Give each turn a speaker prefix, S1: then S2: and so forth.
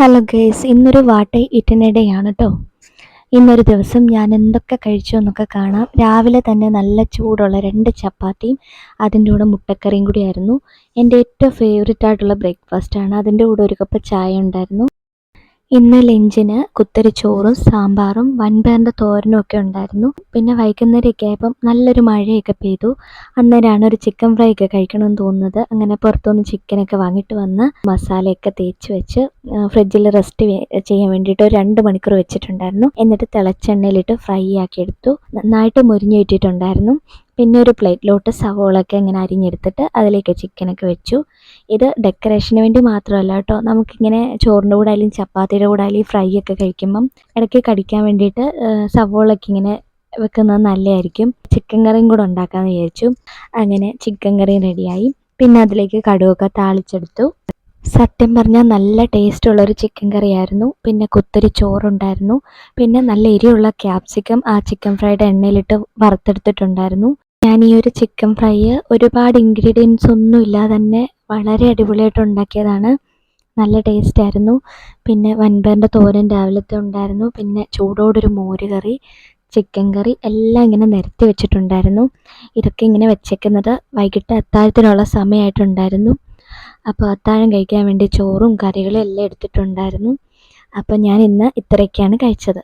S1: Hello guys ഇന്നൊരു വാട്ടൈ ഇറ്റിനിടെയാണ് കേട്ടോ ഇന്നൊരു ദിവസം ഞാൻ എന്തൊക്കെ കഴിച്ചു എന്നൊക്കെ കാണാം. രാവിലെ തന്നെ നല്ല ചൂടുള്ള രണ്ട് ചപ്പാത്തിയും അതിന്റെ കൂടെ മുട്ടക്കറിയും കൂടിയായിരുന്നു. എന്റെ ഏറ്റവും ഫേവറേറ്റ് ആയിട്ടുള്ള ബ്രേക്ക്ഫാസ്റ്റാണ് അതിന്റെ കൂടെ ഒരു കപ്പ് ചായ ഉണ്ടായിരുന്നു. ഇന്ന് ലഞ്ചിന് കുത്തരി ചോറും സാമ്പാറും വൻപയറിന്റെ തോരനും ഒക്കെ ഉണ്ടായിരുന്നു. പിന്നെ വൈകുന്നേരമൊക്കെ ആയപ്പം നല്ലൊരു മഴയൊക്കെ പെയ്തു. അന്നേരമാണ് ഒരു ചിക്കൻ ഫ്രൈ ഒക്കെ കഴിക്കണമെന്ന് തോന്നുന്നത്. അങ്ങനെ പുറത്തുനിന്ന് ചിക്കനൊക്കെ വാങ്ങിയിട്ട് വന്ന് മസാലയൊക്കെ തേച്ച് വെച്ച് ഫ്രിഡ്ജിൽ റെസ്റ്റ് ചെയ്യാൻ വേണ്ടിയിട്ട് ഒരു രണ്ട് മണിക്കൂർ വെച്ചിട്ടുണ്ടായിരുന്നു. എന്നിട്ട് തിളച്ചെണ്ണയിലിട്ട് ഫ്രൈ ആക്കി എടുത്തു. നന്നായിട്ട് മുരിഞ്ഞു കിട്ടിയിട്ടുണ്ടായിരുന്നു. പിന്നെ ഒരു പ്ലേറ്റിലോട്ട് സവോളൊക്കെ ഇങ്ങനെ അരിഞ്ഞെടുത്തിട്ട് അതിലേക്ക് ചിക്കനൊക്കെ വെച്ചു. ഇത് ഡെക്കറേഷന് വേണ്ടി മാത്രമല്ല കേട്ടോ. നമുക്കിങ്ങനെ ചോറിന്റെ കൂടെ ആയാലും ചപ്പാത്തിയുടെ കൂടെ ആയാലും ഫ്രൈ ഒക്കെ കഴിക്കുമ്പം ഇടയ്ക്ക് കടിക്കാൻ വേണ്ടിയിട്ട് സവോളൊക്കെ ഇങ്ങനെ വെക്കുന്നത് നല്ലതായിരിക്കും. ചിക്കൻ കറിയും കൂടെ ഉണ്ടാക്കാമെന്ന് വിചാരിച്ചു. അങ്ങനെ ചിക്കൻ കറിയും റെഡിയായി. പിന്നെ അതിലേക്ക് കടുവൊക്കെ താളിച്ചെടുത്തു. സത്യം പറഞ്ഞാൽ നല്ല ടേസ്റ്റുള്ളൊരു ചിക്കൻ കറിയായിരുന്നു. പിന്നെ കുത്തരി ചോറുണ്ടായിരുന്നു. പിന്നെ നല്ല എരിയുള്ള ക്യാപ്സിക്കം ആ ചിക്കൻ ഫ്രൈഡ് എണ്ണയിലിട്ട് വറുത്തെടുത്തിട്ടുണ്ടായിരുന്നു. ഞാൻ ഈ ഒരു ചിക്കൻ ഫ്രൈ ഒരുപാട് ഇൻഗ്രീഡിയൻസ് ഒന്നും ഇല്ലാതെ തന്നെ വളരെ അടിപൊളിയായിട്ട് ഉണ്ടാക്കിയതാണ്. നല്ല ടേസ്റ്റ് ആയിരുന്നു. പിന്നെ വൻപയറിന്റെ തോരൻ രാവിലത്തെ ഉണ്ടായിരുന്നു. പിന്നെ ചൂടോടൊരു മോര് കറി ചിക്കൻ കറി എല്ലാം ഇങ്ങനെ നിരത്തി വെച്ചിട്ടുണ്ടായിരുന്നു. ഇതൊക്കെ ഇങ്ങനെ വെച്ചേക്കുന്നത് വൈകിട്ട് അത്താഴത്തിനുള്ള സമയമായിട്ടുണ്ടായിരുന്നു. അപ്പോൾ അത്താഴം കഴിക്കാൻ വേണ്ടി ചോറും കറികളും എല്ലാം എടുത്തിട്ടുണ്ടായിരുന്നു. അപ്പോൾ ഞാൻ ഇന്ന് ഇത്രയൊക്കെയാണ് കഴിച്ചത്.